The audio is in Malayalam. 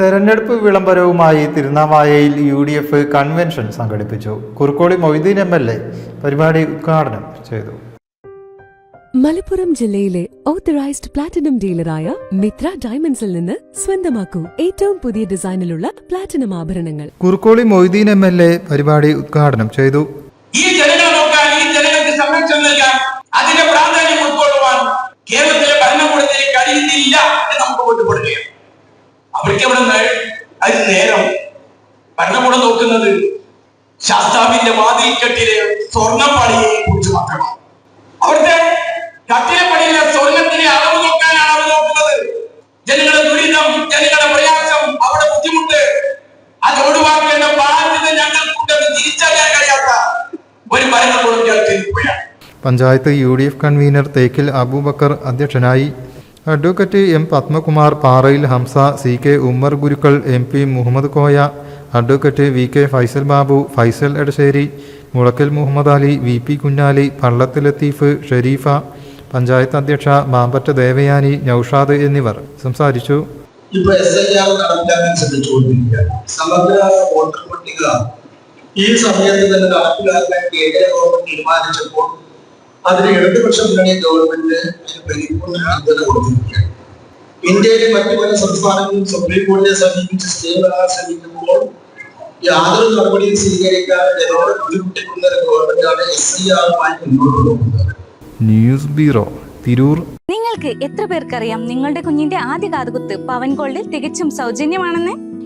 തെരഞ്ഞെടുപ്പ് വിളംബരവുമായി തിരുനാവായയിൽ യു ഡി എഫ് കൺവെൻഷൻ സംഘടിപ്പിച്ചു. Kurukkoli Moideen M L A പരിപാടി ഉദ്ഘാടനം ചെയ്തു. മലപ്പുറം ജില്ലയിലെ ഓത്തറൈസ്ഡ് പ്ലാറ്റിനം ഡീലറായ മിത്ര ഡയമണ്ട്സിൽ നിന്ന് സ്വന്തമാക്കൂ ഏറ്റവും പുതിയ ഡിസൈനിലുള്ള പ്ലാറ്റിനം ആഭരണങ്ങൾ. Kurukkoli Moideen M L A പരിപാടി ഉദ്ഘാടനം ചെയ്തു. ഈ ജനങ്ങളെ നോക്കാൻ ഈ ജനങ്ങൾക്ക് സംരക്ഷണം നൽകാൻ അതിന്റെ പ്രാധാന്യം ഉൾക്കൊള്ളുവാൻ കേരളത്തിലെ ഭരണകൂടത്തിന് കഴിയുന്നില്ല. അവർക്ക് അവിടെ അതിന് നേരം. ഭരണകൂടം നോക്കുന്നത് ശാസ്താവിന്റെ വാതിൽ കെട്ടിലെ സ്വർണപ്പണിയെ കുറിച്ച് മാത്രമാണ്. അവിടുത്തെ കട്ടിലെ പണിയിലെ സ്വർണത്തിന്റെ അളവ് നോക്കാനാണ് അവർ നോക്കുന്നത്. ജനങ്ങളുടെ ദുരിതം ജനങ്ങളുടെ പ്രയാസം അവിടെ ബുദ്ധിമുട്ട്. അത് ഒഴിവാക്കേണ്ട ബാധ്യത ഞങ്ങൾക്കുണ്ടെന്ന് തിരിച്ചറിയാൻ കഴിയാത്ത ഒരു ഭരണകൂടം കേൾക്കുകയാണ് panchayat U D F convener Thekkil Aboobacker അധ്യക്ഷനായി advocate M Padmakumar Parayil Hamza C K Ummer Gurukkal M P Muhammad Koya advocate V K Faisal Babu Faisal Edassery Mulakkal Muhammad Ali V P Kunhali Pallath Latheef Sherifa panchayat അധ്യക്ഷ മാമ്പറ്റ ദേവയാനി നൌഷാദ് എന്നിവർ സംസാരിച്ചു. ഇപ്പൊ എസ് ഐ ആർ നടപ്പിലാക്കാൻ ശ്രമിച്ചുകൊണ്ടിരിക്കുകയാണ് സമഗ്ര വോട്ടർ പട്ടിക ഈ സമയത്ത് തന്നെ നടപ്പിലാക്കാൻ കേന്ദ്ര ഗവൺമെന്റ് തീരുമാനിച്ചപ്പോൾ അതിന് ഇടതുപക്ഷ മുന്നണി ഗവൺമെന്റ് പരിപൂർണ പിന്തുണ കൊടുത്തിരിക്കുകയാണ്. ഇന്ത്യയിലെ മറ്റു പല സംസ്ഥാനങ്ങളും സുപ്രീം കോടതിയെ സമീപിച്ച് സ്റ്റേ വരാൻ ശ്രമിക്കുമ്പോൾ യാതൊരു നടപടിയും സ്വീകരിക്കാതെ ജനങ്ങളെ ബുദ്ധിമുട്ടിക്കുന്ന ഒരു ഗവൺമെന്റാണ് എസ് സി ആറുമായി മുന്നോട്ട് പോകുന്നത്. News bureau Tirur. നിങ്ങൾക്ക് എത്ര പേർക്കറിയാം നിങ്ങളുടെ കുഞ്ഞിന്റെ ആദ്യ കാതുകുത്ത് പവൻ ഗോൾഡിൽ തികച്ചും സൗജന്യമാണെന്ന്?